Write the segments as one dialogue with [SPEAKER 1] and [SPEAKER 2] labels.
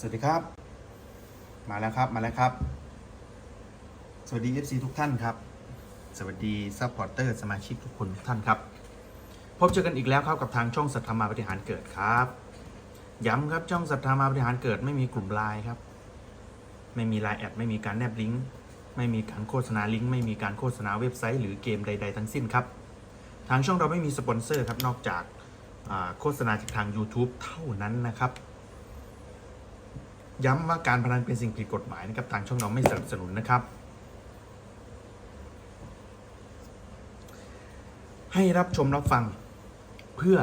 [SPEAKER 1] สวัสดีครับ มาแล้วครับมาแล้วครับ สวัสดี FC ทุกท่านครับ สวัสดีซัพพอร์เตอร์สมาชิกทุกคนทุกท่านครับ พบเจอกันอีกแล้วครับกับทางช่องสัทธรรมาปฏิหารเกิดครับ ย้ำครับช่องสัทธรรมาปฏิหารเกิดไม่มีกลุ่มไลน์ครับ ไม่มีไลน์แอดไม่มีการแนบลิงก์ไม่มีการโฆษณาลิงก์ไม่มีการโฆษณาเว็บไซต์หรือเกมใด ๆ ทั้งสิ้นครับ ทางช่องเราไม่มีสปอนเซอร์ครับนอกจากโฆษณาจากทาง YouTube เท่านั้นนะครับ ย้ำว่าการพนันเป็นสิ่งผิดกฎหมายนะครับทางช่องเราไม่สนับสนุนนะครับ ให้รับชมรับฟังเพื่อ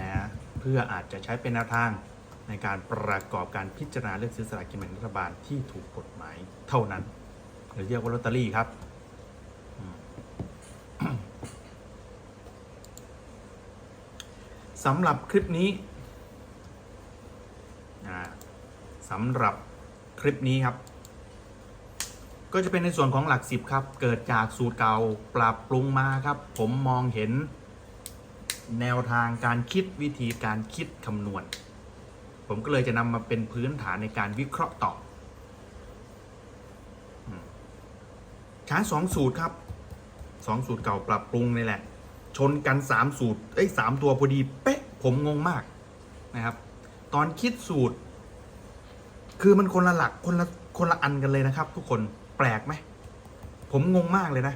[SPEAKER 1] นะเพื่ออาจจะใช้เป็นแนวทางในการประกอบการพิจารณาเลือกซื้อสลากกินแบ่งรัฐบาลที่ถูกกฎหมายเท่านั้น หรือเรียกว่าลอตเตอรี่ครับสำหรับคลิปนี้อ่า สำหรับคลิปนี้ครับ ก็จะเป็นในส่วนของหลักสิบครับ เกิดจากสูตรเก่าปรับปรุงมาครับ ผมมองเห็นแนวทางการคิดวิธีการคิดคำนวณ ผมก็เลยจะนำมาเป็นพื้นฐานในการวิเคราะห์ต่อใช้สองสูตรครับสองสูตรเก่าปรับปรุงนี่แหละ ชนกันสามสูตรเอ้สามตัวพอดีเป๊ะผมงงมากนะครับ ตอนคิดสูตร คือมันคนละหลักคนละคนละอันกันเลยนะครับ ทุกคนแปลกไหมผมงงมากเลยนะ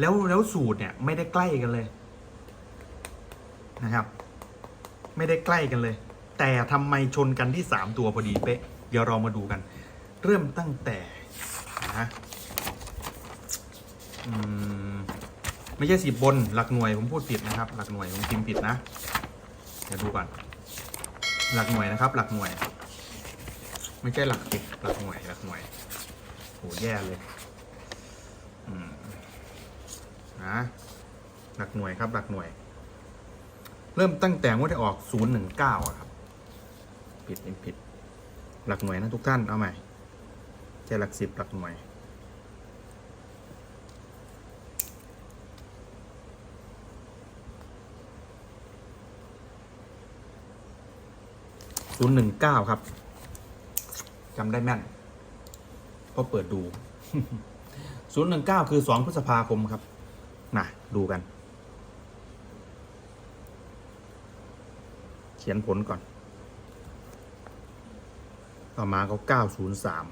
[SPEAKER 1] แล้วแล้วสูตรเนี่ย ไม่ได้ใกล้กันเลยนะครับ ไม่ได้ใกล้กันเลย แต่ทำไมชนกันที่สามตัวพอดีเป๊ะเดี๋ยวเรามาดูกัน เริ่มตั้งแต่นะอืมไม่ใช่สิบบนหลักหน่วยผมพูดผิดนะครับ หลักหน่วยผมพิมพ์ผิดนะเดี๋ยวดูก่อนหลักหน่วยนะครับ หลักหน่วย ไม่ใช่หลักสิบหลักหน่วยหลักหน่วยโหแย่เลยอืมนะหลักหน่วยครับ หลักหน่วย เริ่มตั้งแต่งวดที่ออกศูนย์หนึ่งเก้าครับ ผิดเป็นผิด หลักหน่วยนะทุกท่านเอาใหม่ใช่หลักสิบหลักหน่วยศูนย์หนึ่งเก้าครับ จำได้แม่นเพราะเปิดดูศูนย์หนึ่งเก้าคือสองพฤษภาคมครับนะดูกัน เขียนผลก่อน ต่อมาเขาเก้าศูนย์สาม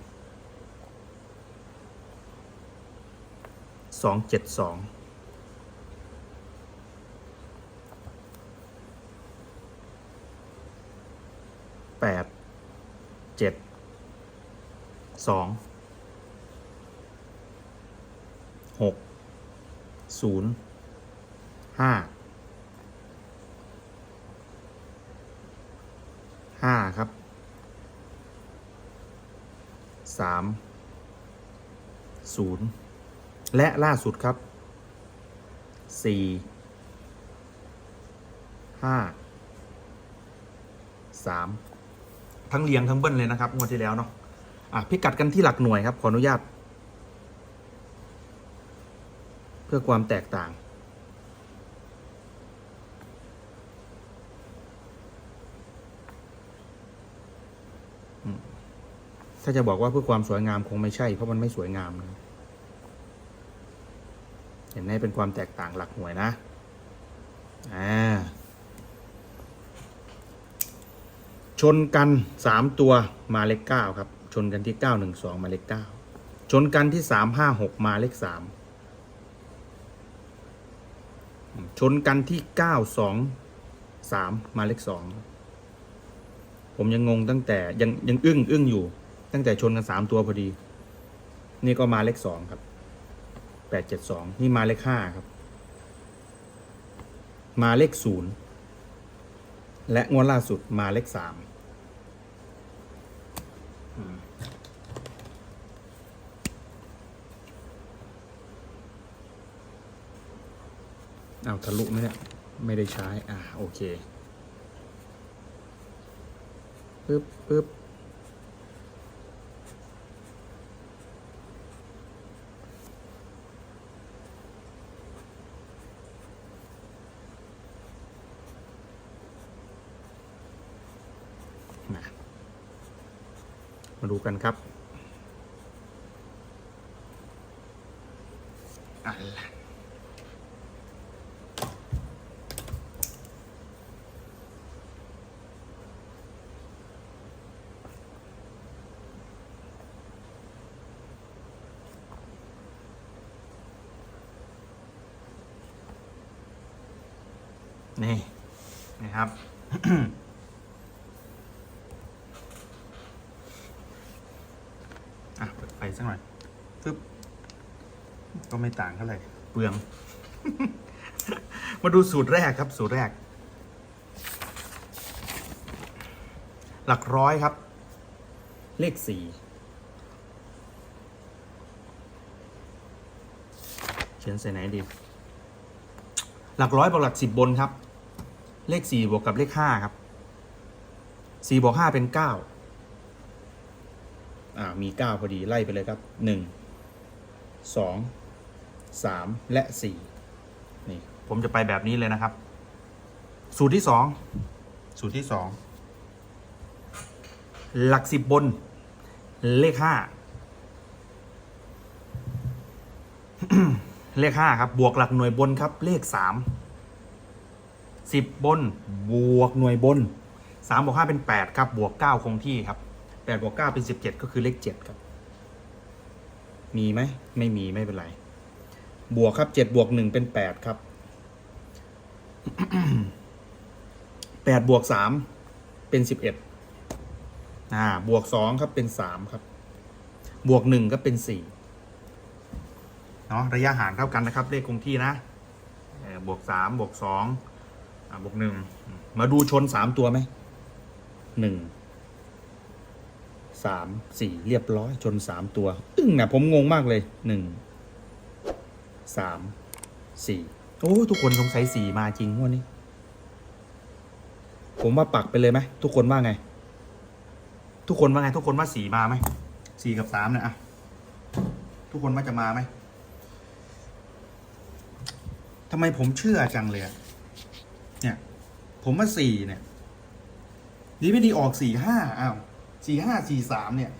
[SPEAKER 1] สองเจ็ดสองแปดเจ็ด สองหกศูนย์ห้าห้าครับสามศูนย์และล่าสุดครับสี่ห้าสามทั้งเรียงทั้งเบิ้ลเลยนะครับ งวดที่แล้วเนาะ อะพิกัดกันที่หลักหน่วยครับ ขออนุญาต เพื่อความแตกต่าง ถ้าจะบอกว่าเพื่อความสวยงามคงไม่ใช่ เพราะมันไม่สวยงามนะเห็นไหมเป็นความแตกต่างหลักหน่วยนะ อ่า ชนกันสามตัวมาเลขเก้าครับ ชนกันที่เก้าหนึ่งสองมาเลขเก้าชนกันที่สามห้าหกมาเลขสามชนกันที่เก้าสองสามมาเลขสองผมยังงงตั้งแต่ยังยังอึ้งอึ้งอยู่ ตั้งแต่ชนกันสามตัวพอดี นี่ก็มาเลขสองครับแปดเจ็ดสองนี่มาเลขห้าครับ มาเลขศูนย์และงวดล่าสุดมาเลขสาม เอาทะลุไหมเนี่ย ไม่ได้ใช้ อ่าโอเคปึ๊บปึ๊บนะ มาดูกันครับอะล่ะนี่นะครับ อะเปิดไฟสักหน่อยปึ๊บก็ไม่ต่างเท่าไหร่เปลือง มาดูสูตรแรกครับ สูตรแรก หลักร้อยครับ เลขสี่เขียนใส่ไหนดี หลักร้อยบวกหลักสิบบนครับ เลขสี่บวกกับเลขห้าครับสี่บวกห้าเป็นเก้า อ่ามีเก้าพอดีไล่ไปเลยครับหนึ่งสองสามและสี่นี่ ผมจะไปแบบนี้เลยนะครับ สูตรที่สองสูตรที่สองหลักสิบบน เลขห้าเลขห้าครับ บวกหลักหน่วยบนครับ เลขสามสิบบน บวกหน่วยบนสามบวกห้าเป็นแปดครับ บวกเก้าคงที่ครับ แปดบวกเก้าเป็นสิบเจ็ดก็คือเลขเจ็ดครับ มีไหม ไม่มีไม่เป็นไร บวกครับเจ็ดบวกหนึ่งเป็นแปดครับแปดบวกสามเป็นสิบเอ็ดอ่า บวกสองครับเป็นสามครับ บวกหนึ่งก็เป็นสี่เนาะระยะห่างเท่ากันนะครับ เลขคงที่นะบวกสามบวกสองบวกหนึ่งมาดูชนสามตัวไหมหนึ่ง สามสี่เรียบร้อยชนสามตัว อึ้งนะผมงงมากเลยหนึ่งสามสี่โอ้ทุกคนสงสัยสี่มาจริงงวดนี้ ผมว่าปักไปเลยไหมทุกคนว่าไง ทุกคนว่าไง ทุกคนว่าสี่มาไหมสี่กับสามเนี่ยอะทุกคนว่าจะมาไหมทำไมผมเชื่อจังเลยเนี่ย ผมว่าสี่เนี่ยดีไม่ดีออกสี่ห้าอ้าว สี่ห้าสี่สามเนี่ย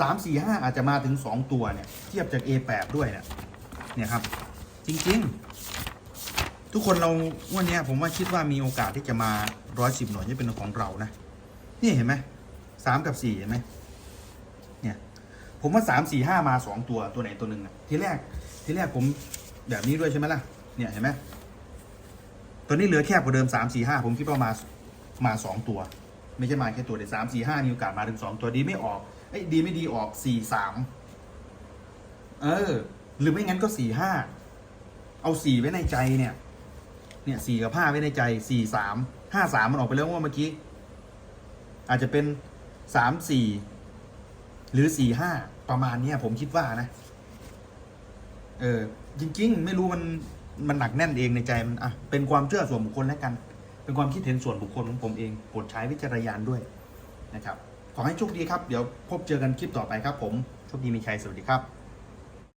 [SPEAKER 1] สามสี่ห้าอาจจะมาถึงสองตัวเนี่ย เทียบจาก A แปดด้วยเนี่ยเนี่ยครับ จริงๆ ทุกคนเราวันเนี้ยผมว่าคิดว่ามีโอกาสที่จะมาร้อยสิบหน่วยที่เป็นของเรานะ นี่เห็นไหมสามกับสี่เห็นไหมเนี่ยผมว่าสามสี่ห้ามาสองตัวตัวไหนตัวหนึ่งอะทีแรกทีแรกผมแบบนี้ด้วยใช่ไหมล่ะเนี่ยเห็นไหมตัวนี้เหลือแคบกว่าเดิมสามสี่ห้าผมคิดว่ามามาสองตัว ไม่ใช่มาแค่ตัวเดียวสามสี่ห้ามีโอกาสมาถึงสองตัวดีไม่ออกเอ้ดีไม่ดีออกสี่สามเออ หรือไม่งั้นก็สี่ห้าเอาสี่ไว้ในใจเนี่ย เนี่ยสี่กับห้าไว้ในใจสี่สามห้าสามมันออกไปแล้วว่าเมื่อกี้ อาจจะเป็นสามสี่หรือสี่ห้าประมาณเนี้ยผมคิดว่านะ เออ จริง ๆ ไม่รู้มันมันหนักแน่นเองในใจมันอะเป็นความเชื่อส่วนบุคคลแล้วกัน เป็นความคิดเห็นส่วนบุคคลของผมเองโปรดใช้วิจารณญาณด้วยนะครับ ขอให้โชคดีครับ เดี๋ยวพบเจอกันคลิปต่อไปครับผม โชคดีมีชัย สวัสดีครับ